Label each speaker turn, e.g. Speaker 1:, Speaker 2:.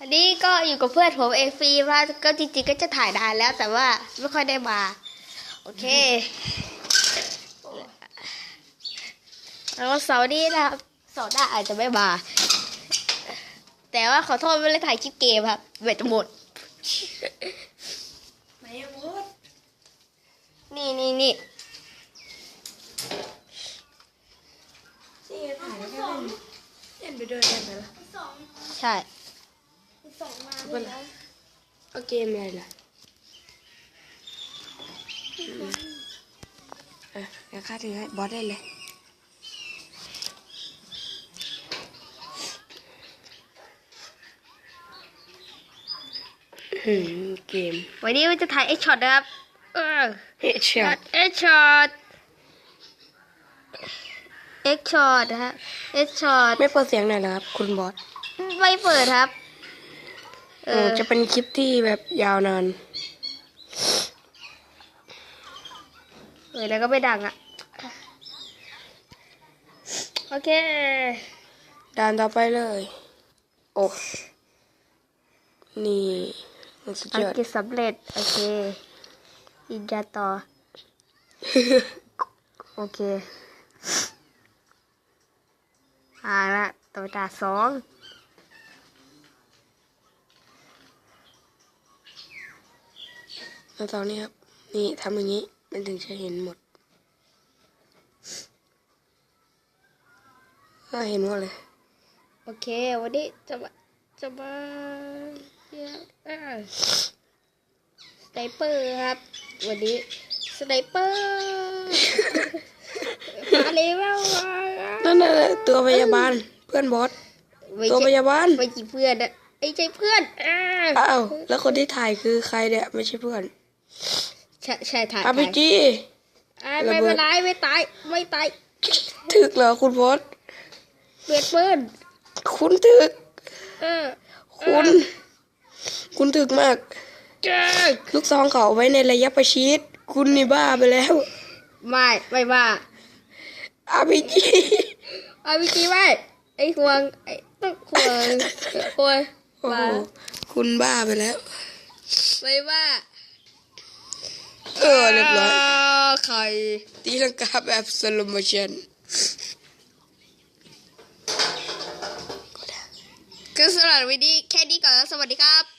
Speaker 1: อันนี้ก็อยู่กับเพื่อนผมเองฟรีว่าก็จริงๆก็จะถ่ายนานแล้ว แต่ว่าไม่ค่อยได้มา โอเคแล้ววันเสาร์นี้นะครับเสาร์หน้าอาจจะไม่มา แต่ว่าขอโทษไม่ได้ถ่ายคลิปเกมครับเบ็ดหมด
Speaker 2: ไหนอะบอส
Speaker 1: นี่นี่นี่
Speaker 2: นี่ถ่ายแล้วก็เล่นเล่นไปด้วยได้ไหมล่ะ
Speaker 1: ใช่
Speaker 2: เป็นไรเอาเกมอะไรล่ะอืมเออเดี๋ยวข้าถือให้บอสได้เลยอืมเกม
Speaker 1: วันนี้มันจะถ่ายเอ็กช็อตนะครับ เออ
Speaker 2: เฮดช็อต
Speaker 1: เอ็กช็อตเอ็กช็อตนะฮะเอ็กช็อต
Speaker 2: ไม่เปิดเสียงหน่อยเหรอครับ คุณบอส
Speaker 1: ไม่เปิดครับ เอ
Speaker 2: เอ
Speaker 1: อ
Speaker 2: อจะเป็นคลิปที่แบบยาวนาน
Speaker 1: เออแล้วก็ไม่ดังอะ โอเค
Speaker 2: ด่านต่อไปเลย โอ้ นี่มันสุด
Speaker 1: ภาร
Speaker 2: ยอด
Speaker 1: กิจสำเร็จ โอเค อินยาต่อ โอเค อ่าละตัวตาสอง
Speaker 2: แล้วตอนนี้ครับ นี่ทำอย่างนี้ มันถึงจะเห็นหมดก็เห็นหมดเลย
Speaker 1: โอเค วันนี้จะมาจะมาเรียกอ่าสไนเปอร์ครับ วันนี้สไนเปอร์มาเลยว่า
Speaker 2: นั่นน่ะตัวพยาบาลเพื่อนบอส
Speaker 1: ไม่
Speaker 2: ตัวพ
Speaker 1: ใช่
Speaker 2: ยาบาล
Speaker 1: ไม่ใช่เพื่อนอะไอ้ใจเพื่อนอ่า
Speaker 2: อ้าวแล้วคนที่ถ่ายคือใครเนี่ยไม่ใช่เพื่อน
Speaker 1: ใช่ใช่ถ่าย
Speaker 2: อาพีจี
Speaker 1: ถ่ายอ่าไม่เป็นไรไม่ตายไม่ตาย
Speaker 2: ถึกเหรอคุณบอส
Speaker 1: เปลี่ยนปืน
Speaker 2: คุณถึก
Speaker 1: เออ
Speaker 2: คุณ คุณถึกมาก
Speaker 1: เจ้า
Speaker 2: ลูกซองเขาเอาไว้ในระยะประชิดคุณนี่บ้าไปแล้ว
Speaker 1: ไม่ไม่ว่า
Speaker 2: อาพีจี
Speaker 1: เอาวิจีไม่ไอ้ควงไอ้ต้องควงควง
Speaker 2: โอ้
Speaker 1: ว่า
Speaker 2: โหคุณบ้าไปแล้ว
Speaker 1: ไม่ว่า
Speaker 2: เออเรียบร้อยา
Speaker 1: ใคร
Speaker 2: ตีลังกาแบบสโลโมชัน
Speaker 1: ก็สำหรับวันนี้แค่นี้ก่อนแล้วสวัสดีครับ